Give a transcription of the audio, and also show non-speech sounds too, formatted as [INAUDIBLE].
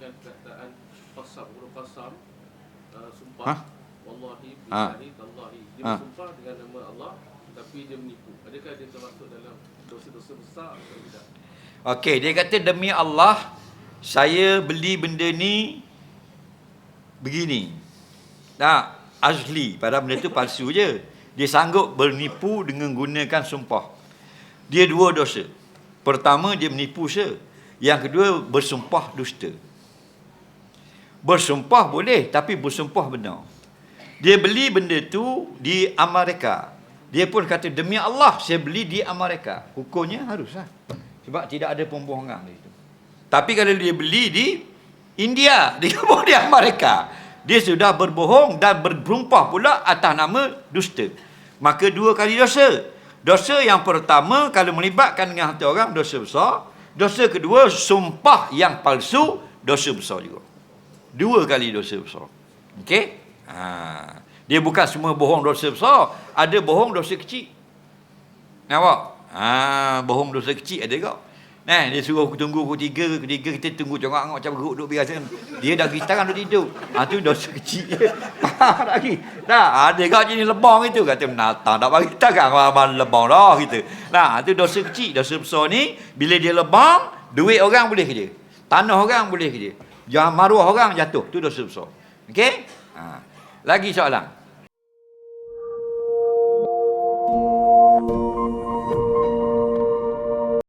menggunakan perkataan qasam, huruf qasam, uh, sumpah. Ha? Wallahi, Ha. billahi, tallahi. Dia Ha. bersumpah dengan nama Allah tapi dia menipu. Adakah dia termasuk dalam dosa-dosa besar atau tidak? Okey, dia kata demi Allah saya beli benda ni begini. Nah, asli pada benda tu palsu je. Dia sanggup bernipu dengan gunakan sumpah. Dia dua dosa. Pertama dia menipu se. Yang kedua bersumpah dusta. Bersumpah boleh tapi bersumpah benar. Dia beli benda tu di Amerika. Dia pun kata demi Allah saya beli di Amerika. Hukumnya haruslah. Sebab tidak ada pembohongan di situ. Tapi kalau dia beli di India, [LAUGHS] dia bohong di Amerika. Dia sudah berbohong dan berberumpah pula atas nama dusta. Maka dua kali dosa. Dosa yang pertama kalau melibatkan dengan hati orang dosa besar. Dosa kedua sumpah yang palsu dosa besar juga. Dua kali dosa besar. Okey? Ha. Dia bukan semua bohong dosa besar, ada bohong dosa kecil. Nampak? Ha, bohong dosa kecil ada kau. Nah, dia suruh aku tunggu pukul tiga, ketiga kita tunggu congak-congak macam geruk duduk biasa. Dia dah gitangan duduk tidur. Ha, tu dosa kecil. [LAUGHS] Faham tak lagi? Nah, ada kau jenis lebong itu. Kata, menatang tak bagi tangan abang lebong dah. Gitu. Nah, tu dosa kecil. Dosa besar ni, bila dia lebong, duit orang boleh ke dia. Tanah orang boleh ke dia. Jangan maruah orang jatuh. Tu dosa besar. Okey? Ha. Lagi soalan.